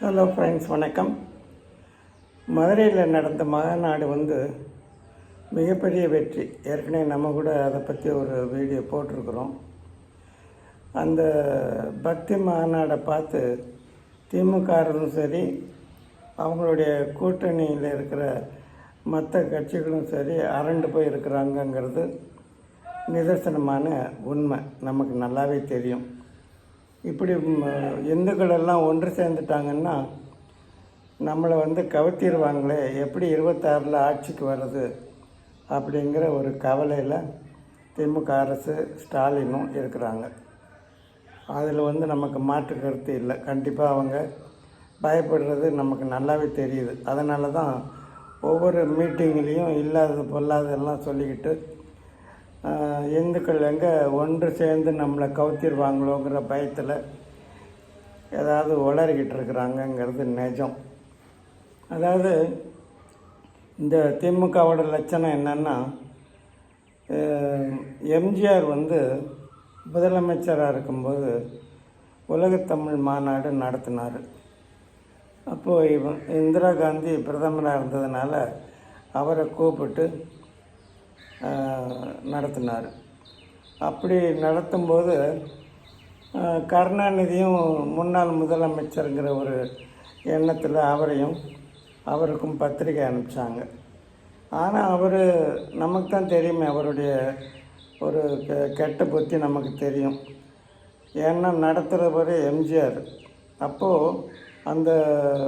Hello friends வணக்கம். மதுரையில் நடந்த மகாநாடு வந்து மிகப்பெரிய வெற்றி. ஏற்கனவே நம்ம கூட அதை பற்றி ஒரு வீடியோ போட்டிருக்கிறோம். அந்த பக்தி மகாநாடை பார்த்து திமுகரும் சரி அவங்களுடைய கூட்டணியில் இருக்கிற மற்ற கட்சிகளும் சரி அரண்டு போய் இருக்கிறாங்கங்கிறது நிதர்சனமான உண்மை. நமக்கு நல்லாவே தெரியும். இப்படி இந்துக்கள் எல்லாம் ஒன்று சேர்ந்துட்டாங்கன்னா நம்மளை வந்து கவுத்திடுவாங்களே எப்படி இருபத்தாறில் ஆட்சிக்கு வர்றது அப்படிங்கிற ஒரு கவலையில் திமுக அரசு ஸ்டாலினும் இருக்கிறாங்க. அதில் வந்து நமக்கு மாற்று கருத்து இல்லை. கண்டிப்பாக அவங்க பயப்படுறது நமக்கு நல்லாவே தெரியுது. அதனால தான் ஒவ்வொரு மீட்டிங்லேயும் இல்லாதது பொல்லாததெல்லாம் சொல்லிக்கிட்டு இந்துக்கள் எங்கே ஒன்று சேர்ந்து நம்மளை கவுத்திடுவாங்களோங்கிற பயத்தில் ஏதாவது உளறிக்கிட்டு இருக்கிறாங்கங்கிறது நிஜம். அதாவது இந்த திமுகவோட லட்சணம் என்னென்னா எம்ஜிஆர் வந்து முதலமைச்சராக இருக்கும்போது உலகத்தமிழ் மாநாடு நடத்தினார். அப்போது இவன் இந்திரா காந்தி பிரதமராக இருந்ததுனால அவரை கூப்பிட்டு நடத்தினார். அப்படி நடத்தும்போது கருணாநிதியும் முன்னாள் முதலமைச்சருங்கிற ஒரு எண்ணத்தில் அவரையும் அவருக்கும் பத்திரிக்கை அனுப்பிச்சாங்க. ஆனால் அவர் நமக்கு தான் தெரியுமே அவருடைய ஒரு கெ- கெட்ட புத்தி நமக்கு தெரியும். ஏன்னா நடத்துகிறவர் எம்ஜிஆர். அப்போது அந்த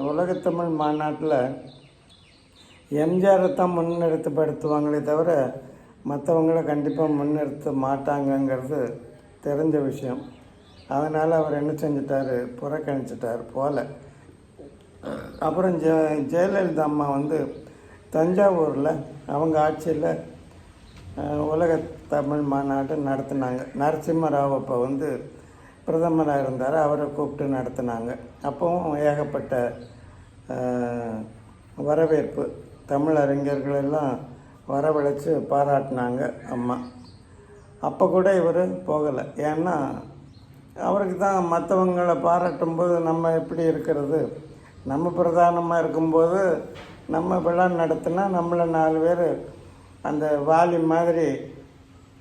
உலகத்தமிழ் மாநாட்டில் எம்ஜிஆரை தான் முன்னிறுத்தப்படுத்துவாங்களே தவிர மற்றவங்கள கண்டிப்பாக முன்னிறுத்த மாட்டாங்கங்கிறது தெரிஞ்ச விஷயம். அதனால் அவர் என்ன செஞ்சிட்டார்? புறக்கணிச்சிட்டார் போல. அப்புறம் ஜெ ஜெயலலிதா அம்மா வந்து தஞ்சாவூரில் அவங்க ஆட்சியில் உலக தமிழ் மாநாடு நடத்தினாங்க. நரசிம்மராவ் அப்போ வந்து பிரதமராக இருந்தார். அவரை கூப்பிட்டு நடத்தினாங்க. அப்போவும் ஏகப்பட்ட வரவேற்பு. தமிழ் அறிஞர்களெல்லாம் எல்லாம் வரவழைச்சு பாராட்டினாங்க அம்மா. அப்போ கூட இவர் போகலை. ஏன்னா அவருக்கு தான் மற்றவங்களை பாராட்டும்போது நம்ம எப்படி இருக்கிறது? நம்ம பிரதானமாக இருக்கும்போது நம்ம விழா நடத்தினா நம்மளை நாலு பேர் அந்த வாலி மாதிரி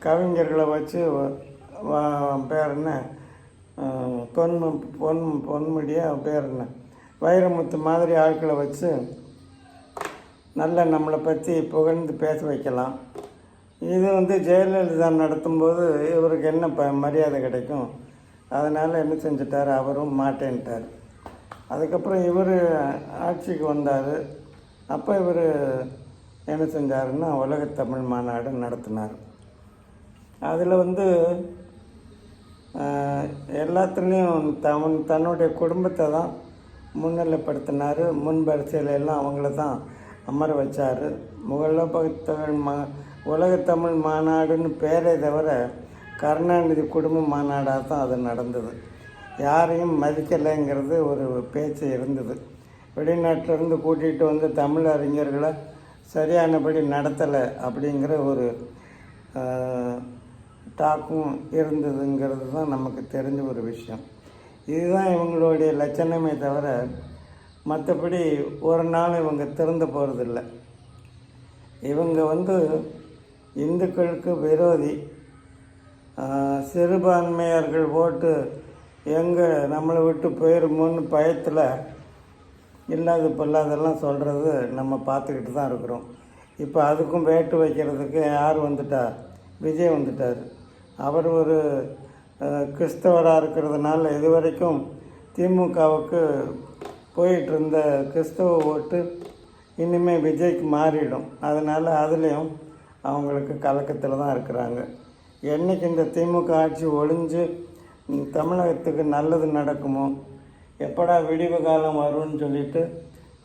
கவிஞர்களை வச்சு வ- பேர் என்ன? பொன்மு பொன் பொன்முடியாக பேர் என்ன? வைரமுத்து மாதிரி ஆட்களை வச்சு நல்ல நம்மளை பற்றி புகழ்ந்து பேச வைக்கலாம். இது வந்து ஜெயலலிதா நடத்தும்போது இவருக்கு என்ன ப மரியாதை கிடைக்கும்? அதனால் என்ன செஞ்சிட்டார்? அவரும் மாட்டேன்ட்டார். அதுக்கப்புறம் இவர் ஆட்சிக்கு வந்தார். அப்போ இவர் என்ன செஞ்சாருன்னா உலகத்தமிழ் மாநாடு நடத்தினார். அதில் வந்து எல்லாத்துலேயும் தன் தன்னுடைய குடும்பத்தை தான் முன்னிலைப்படுத்தினார். முன்வரிசையில எல்லாம் அவங்கள தான் அமர வச்சார். முகலபத்தமிழ் மா உலகத்தமிழ் மாநாடுன்னு பேரே தவிர கருணாநிதி குடும்ப மாநாடாக தான் அது நடந்தது. யாரையும் மதிக்கலைங்கிறது ஒரு பேச்சு இருந்தது. வெளிநாட்டிலேருந்து கூட்டிகிட்டு வந்து தமிழ் அறிஞர்களை சரியானபடி நடத்தலை அப்படிங்கிற ஒரு டாக்கும் இருந்ததுங்கிறது தான் நமக்கு தெரிஞ்ச ஒரு விஷயம். இதுதான் இவங்களுடைய லட்சணமே தவிர மற்றபடி ஒரு நாள் இவங்க திறந்து போகிறதில்ல இவங்க வந்து இந்துக்களுக்கு விரோதி. சிறுபான்மையர்கள் ஓட்டு எங்கே நம்மளை விட்டு போயிருமோன்னு பயத்தில் இல்லாத பொல்லாதெல்லாம் சொல்கிறது நம்ம பார்த்துக்கிட்டு தான் இருக்கிறோம். இப்போ அதுக்கும் வேட்டு வைக்கிறதுக்கு யார் வந்துட்டா? விஜய் வந்துட்டார். அவர் ஒரு கிறிஸ்தவராக இருக்கிறதுனால இதுவரைக்கும் திமுகவுக்கு போயிட்டுருந்த கிறிஸ்தவ ஓட்டு இனிமேல் விஜய்க்கு மாறிடும். அதனால் அதுலேயும் அவங்களுக்கு கலக்கத்தில் தான் இருக்கிறாங்க. என்னைக்கு இந்த திமுக ஆட்சி ஒழிஞ்சு தமிழகத்துக்கு நல்லது நடக்குமோ எப்படா விடிவு காலம் வரும்னு சொல்லிட்டு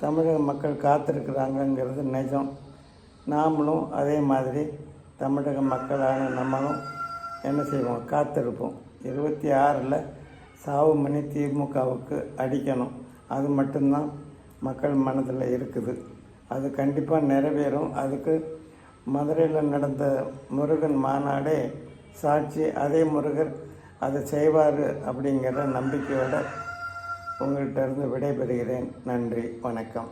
தமிழக மக்கள் காத்திருக்கிறாங்கங்கிறது நிஜம். நாமளும் அதே மாதிரி தமிழக மக்களான நம்மளும் என்ன செய்வோம்? காத்திருப்போம். இருபத்தி ஆறில் சாவு மணி திமுகவுக்கு அடிக்கணும். அது மட்டும்தான் மக்கள் மனதில் இருக்குது. அது கண்டிப்பாக நிறைவேறும். அதுக்கு மதுரையில் நடந்த முருகன் மாநாடே சாட்சி. அதே முருகர் அதை செய்வார் அப்படிங்கிற நம்பிக்கையோடு உங்கள்கிட்ட இருந்து விடைபெறுகிறேன். நன்றி. வணக்கம்.